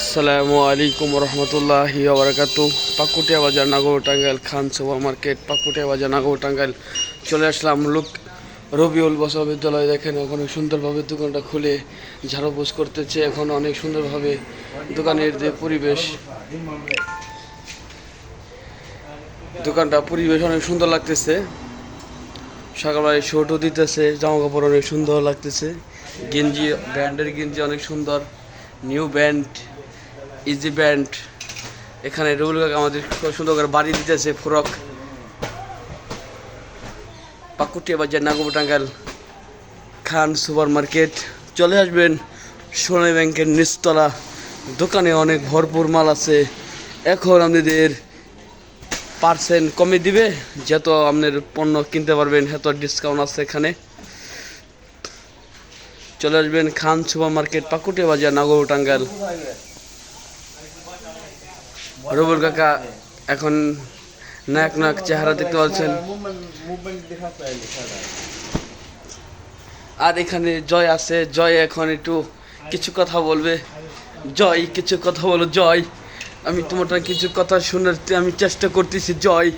আসসালামু আলাইকুম রহমতুল্লাহি ওবরাকাতু পাকুটিয়া বাজার, নাগর টাঙ্গাইল, খান সুপার মার্কেট, পাকুটিয়া বাজার, নাগর টাঙ্গাইল। চলে আসলাম লোক রবিউল বসা বিদ্যালয়। দেখেন ওখানে সুন্দরভাবে দোকানটা খুলে ঝাড়ু পোষ করতেছে। এখন অনেক সুন্দরভাবে দোকানের যে পরিবেশ, দোকানটা পরিবেশ অনেক সুন্দর লাগতেছে। সকালবেলায় শর্টও দিতেছে জামা কাপড় অনেক সুন্দর লাগতেছে। গেঞ্জি, ব্র্যান্ডের গেঞ্জি অনেক সুন্দর। নিউ ব্যান্ড ইজি ব্যান্ড এখানে রুল কাকা আমাদের খুব সুন্দর করে বাড়ি দিতেছে ফ্রক পাকুটিয়া বাজার নাগব টাঙ্গাল খান সুপার মার্কেট চলে আসবেন সোনালী ব্যাংকের নিচতলা, দোকানে অনেক ভরপুর মাল আছে। এখন আপনাদের পার্সেন্ট কমে দিবে, যত আপনার পণ্য কিনতে পারবেন, এত ডিসকাউন্ট আছে এখানে। চলে আসবেন খান সুপার মার্কেট পাকুটিয়া বাজার নাগর টাঙ্গাল রবুল কাকা, এখন নায়ক নায়ক চেহারা দেখতে পাচ্ছেন। আর এখানে জয় আছে, জয় এখন একটু কিছু কথা বলবে। জয়, কিছু কথা বলো, জয়। আমি তোমার কিছু কথা শোনার আমি চেষ্টা করতেছি, জয়।